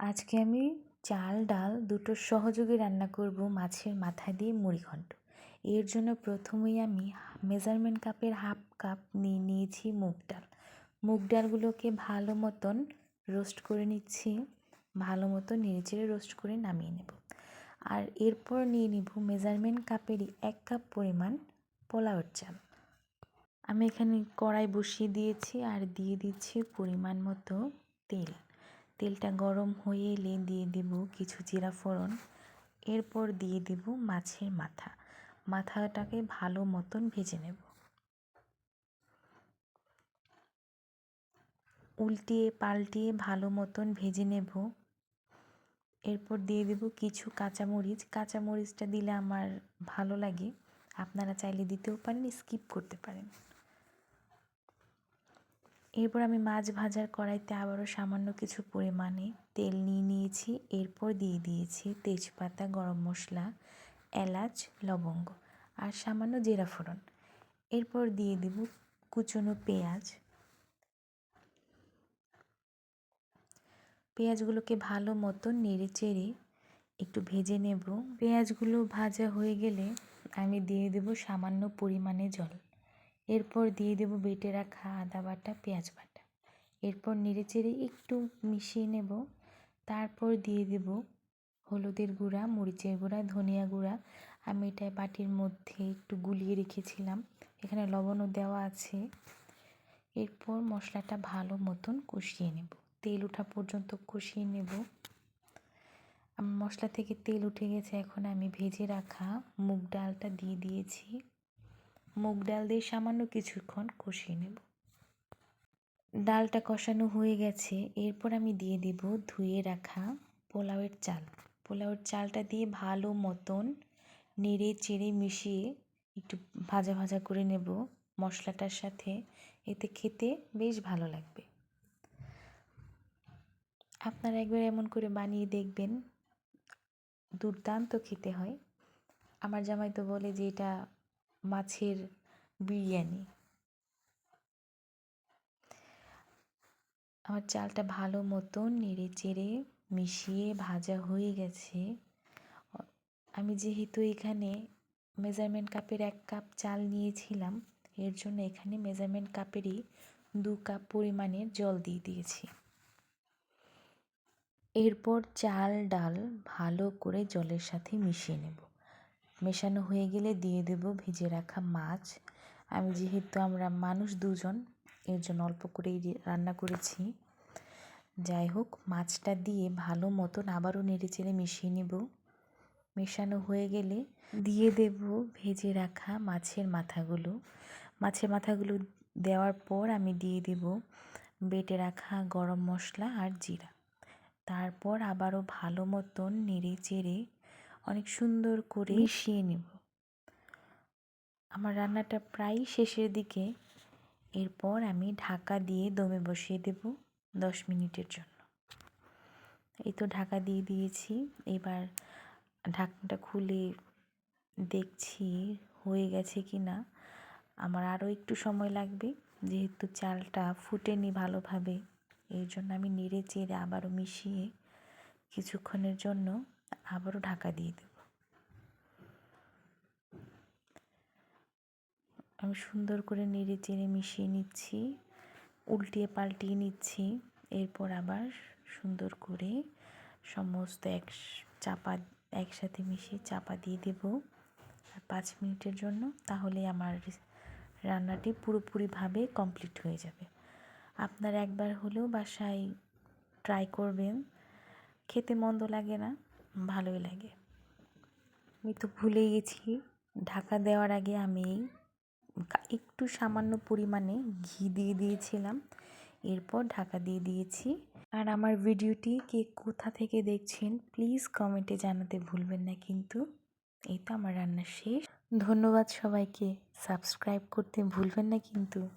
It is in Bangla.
আজকে আমি চাল, ডাল দুটো সহযোগে রান্না করব মাছের মাথা দিয়ে মুড়িঘণ্ট এর জন্য প্রথমেই আমি মেজারমেন্ট কাপের হাফ কাপ নিয়ে নিয়েছি মুগ ডাল। মুগ ডালগুলোকে ভালো মতন রোস্ট করে নিচ্ছি। ভালো মতো নেড়েচেড়ে রোস্ট করে নামিয়ে নেব। আর এরপর নিয়ে নিব মেজারমেন্ট কাপেরই এক কাপ পরিমাণ পোলাওয়ের চাল। আমি এখানে কড়াই বসিয়ে দিয়েছি আর দিয়ে দিচ্ছি পরিমাণ মতো তেল। তেলটা গরম হয়ে এলে দিয়ে দেব কিছু জিরা ফোড়ন। এরপর দিয়ে দেব মাছের মাথা। মাথাটাকে ভালো মতন ভেজে নেব। উল্টিয়ে পাল্টিয়ে ভালো মতন ভেজে নেব। এরপর দিয়ে দেব কিছু কাঁচামরিচ। কাঁচামরিচটা দিলে আমার ভালো লাগে। আপনারা চাইলে দিতেও পারেন, স্কিপ করতে পারেন। এরপর আমি মাছ ভাজার কড়াইতে আবারও সামান্য কিছু পরিমাণে তেল নিয়ে নিয়েছি। এরপর দিয়ে দিয়েছি তেজপাতা, গরম মশলা, এলাচ, লবঙ্গ আর সামান্য জিরা ফোড়ন। এরপর দিয়ে দেব কুচনো পেঁয়াজ। পেঁয়াজগুলোকে ভালো মতো নেড়ে চেড়ে একটু ভেজে নেব। পেঁয়াজগুলো ভাজা হয়ে গেলে আমি দিয়ে দেব সামান্য পরিমাণে জল। এরপর দিয়ে দেব বেটে রাখা আদা বাটা, পেঁয়াজ বাটা। এরপর নেড়েচেড়ে একটু মিশিয়ে নেব। তারপর দিয়ে দেব হলুদের গুঁড়া, মরিচের গুঁড়া, ধনিয়া গুঁড়া। আমি এটা বাটির মধ্যে একটু গুলিয়ে রেখেছিলাম। এখানে লবণও দেওয়া আছে। এরপর মশলাটা ভালো মতন কষিয়ে নেব। তেল ওঠা পর্যন্ত কষিয়ে নেব। মশলা থেকে তেল উঠে গেছে। এখন আমি ভেজে রাখা মুগ ডালটা দিয়ে দিয়েছি। মুগ ডাল দিয়ে সামান্য কিছুক্ষণ কষিয়ে নেব। ডালটা কষানো হয়ে গেছে। এরপর আমি দিয়ে দেব ধুয়ে রাখা পোলাওয়ের চাল। পোলাওয়ের চালটা দিয়ে ভালো মতন নেড়ে চেড়ে মিশিয়ে একটু ভাজা ভাজা করে নেব মশলাটার সাথে। এতে খেতে বেশ ভালো লাগবে। আপনারা একবার এমন করে বানিয়ে দেখবেন। দুর্দান্ত খেতে হয়। আমার জামাই তো বলে যে এটা মাছের বিরিয়ানি। আমার চালটা ভালো মতন নেড়ে চেড়ে মিশিয়ে ভাজা হয়ে গেছে। আমি যেহেতু এখানে মেজারমেন্ট কাপের এক কাপ চাল নিয়েছিলাম, এর জন্য এখানে মেজারমেন্ট কাপেরই দু কাপ পরিমাণের জল দিয়ে দিয়েছি। এরপর চাল ডাল ভালো করে জলের সাথে মিশিয়ে নেব। মেশানো হয়ে গেলে দিয়ে দেব ভেজে রাখা মাছ। আমি যেহেতু আমরা মানুষ দুজন, এর জন্য অল্প করেই রান্না করেছি। যাই হোক, মাছটা দিয়ে ভালো মতন আবারও নেড়ে চেড়ে মিশিয়ে নেব। মেশানো হয়ে গেলে দিয়ে দেব ভেজে রাখা মাছের মাথাগুলো। মাছের মাথাগুলো দেওয়ার পর আমি দিয়ে দেব বেটে রাখা গরম মশলা আর জিরা। তারপর আবারও ভালো মতন নেড়ে চেড়ে অনেক সুন্দর করে মিশিয়ে নেব। আমার রান্নাটা প্রায় শেষের দিকে। এরপর আমি ঢাকা দিয়ে দমে বসিয়ে দেব দশ মিনিটের জন্য। এই তো ঢাকা দিয়ে দিয়েছি। এবার ঢাকনাটা খুলে দেখছি হয়ে গেছে কি না। আমার আরও একটু সময় লাগবে যেহেতু চালটা ফুটেনি ভালোভাবে। এই জন্য আমি নেড়ে চেড়ে আবারও মিশিয়ে কিছুক্ষণের জন্য আবারও ঢাকা দিয়ে দেব। আমি সুন্দর করে নেড়ে চেড়ে মিশিয়ে নিচ্ছি, উল্টিয়ে পাল্টিয়ে নিচ্ছি, এরপর আবার সুন্দর করে সমস্ত এক চাপা, একসাথে মিশিয়ে চাপা দিয়ে দেব আর পাঁচ মিনিটের জন্য, তাহলে আমার রান্নাটি পুরোপুরিভাবে কমপ্লিট হয়ে যাবে। আপনার একবার হলেও বাসায় ট্রাই করবেন, খেতে মন্দ লাগে না। ভালোই লাগে। আমি তো ভুলে গেছি, ঢাকা দেওয়ার আগে আমি একটু সামান্য পরিমাণে ঘি দিয়ে দিয়েছিলাম। এরপর ঢাকা দিয়ে দিয়েছি। আর আমার ভিডিওটি কে কোথা থেকে দেখছেন, প্লিজ কমেন্টে জানাতে ভুলবেন না কিন্তু। এই তো আমার রান্না শেষ। ধন্যবাদ সবাইকে। সাবস্ক্রাইব করতে ভুলবেন না কিন্তু।